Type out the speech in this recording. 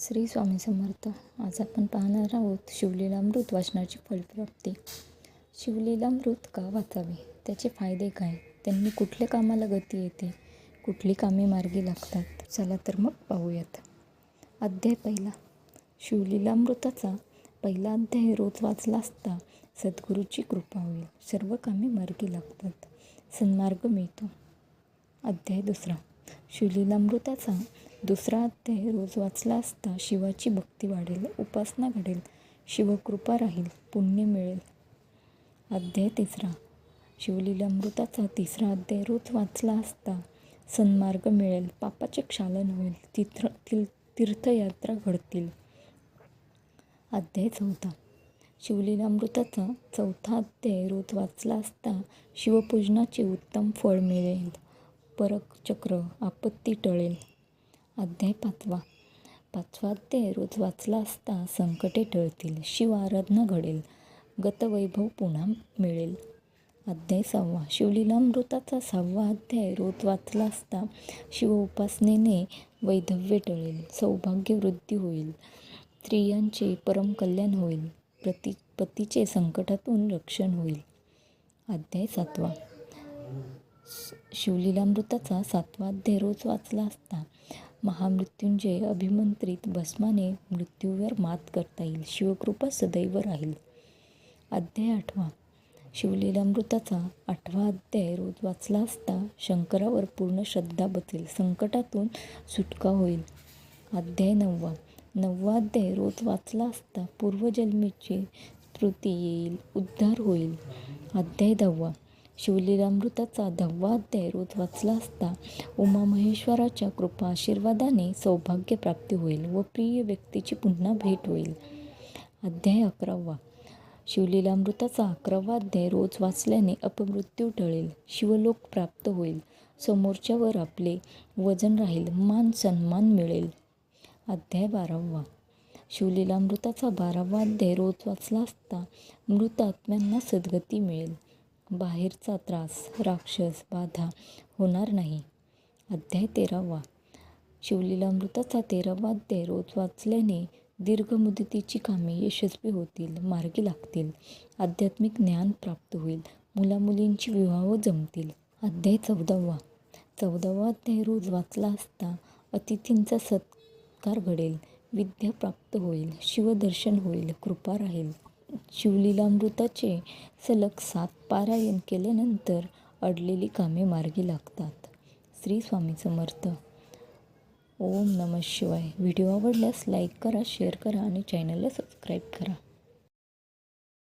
श्री स्वामी समर्थ. आज आपण पाहणार आहोत शिवलीलामृत वाचनाची फलप्राप्ती. शिवलीलामृत का वाचावे? त्याचे फायदे काय? त्यांनी कुठल्या कामाला गती येते? कुठली कामे मार्गी लागतात? चला तर मग पाहूयात. अध्याय पहिला. शिवलीलामृताचा पहिला अध्याय रोज वाचला असता सद्गुरूची कृपा होईल. सर्व कामे मार्गी लागतात. सन्मार्ग मिळतो. अध्याय दुसरा. शिवलीलामृताचा दुसरा अध्याय रोज वाचला असता शिवाची भक्ती वाढेल उपासना घडेल शिवकृपा राहील पुण्य मिळेल. अध्याय तिसरा. शिवलीलामृताचा तिसरा अध्याय रोज वाचला असता सन्मार्ग मिळेल पापाचे क्षालन होईल तीर्थ तील तीर्थयात्रा घडतील. अध्याय चौथा. शिवलीलामृताचा चौथा अध्याय रोज वाचला असता शिवपूजनाचे उत्तम फळ मिळेल. परक चक्र आपत्ती टळेल. अध्याय पाचवा. पाचवा अध्याय रोज वाचला असता संकटे टळतील शिव आराधना घडेल गतवैभव पुन्हा मिळेल. अध्याय सहावा. शिवलीलामृताचा सहावा अध्याय रोज वाचला असता शिव उपासनेने वैधव्य टळेल सौभाग्य वृद्धी होईल स्त्रियांचे परम कल्याण होईल प्रति पतीचे संकटातून रक्षण होईल. अध्याय सातवा. शिवलीलामृताचा सातवा अध्याय रोज वाचला असता महामृत्युंजय अभिमंत्रित भस्माने मृत्यूवर मात करता येईल. शिवकृपा सदैव राहील. अध्याय आठवा. शिवलीलामृताचा आठवा अध्याय रोज वाचला असता शंकरावर पूर्ण श्रद्धा बसेल. संकटातून सुटका होईल. अध्याय नववा. नववा अध्याय रोज वाचला असता पूर्वजन्मीची स्मृती येईल. उद्धार होईल. अध्याय दहावा. शिवलीलामृताचा दहावा अध्याय रोज वाचला असता उमा महेश्वराच्या कृपा आशीर्वादाने सौभाग्य प्राप्ती होईल व प्रिय व्यक्तीची पुन्हा भेट होईल. अध्याय अकरावा. शिवलीलामृताचा अकरावा अध्याय रोज वाचल्याने अपमृत्यू टळेल शिवलोक प्राप्त होईल समोरच्यावर आपले वजन राहील मान सन्मान मिळेल. अध्याय बारावा. शिवलीलामृताचा बारावा अध्याय रोज वाचला असता मृत आत्म्यांना सद्गती मिळेल. बाहेरचा त्रास राक्षस बाधा होणार नाही. अध्याय तेरावा. शिवलीला मृताचा तेरावा अध्याय रोज वाचल्याने दीर्घ मुदतीची कामे यशस्वी होतील मार्गी लागतील आध्यात्मिक ज्ञान प्राप्त होईल मुलामुलींची विवाह जमतील. अध्याय चौदावा. चौदावा अध्याय रोज वाचला असता अतिथींचा सत्कार घडेल विद्या प्राप्त होईल शिवदर्शन होईल कृपा राहील. शिवलीलामृताचे सलग सात पारायण केल्यानंतर अडलेली कामे मार्गी लागतात. श्री स्वामी समर्थ. ओम नमः शिवाय. व्हिडिओ आवडल्यास लाईक करा शेअर करा आणि चॅनलला सबस्क्राईब करा.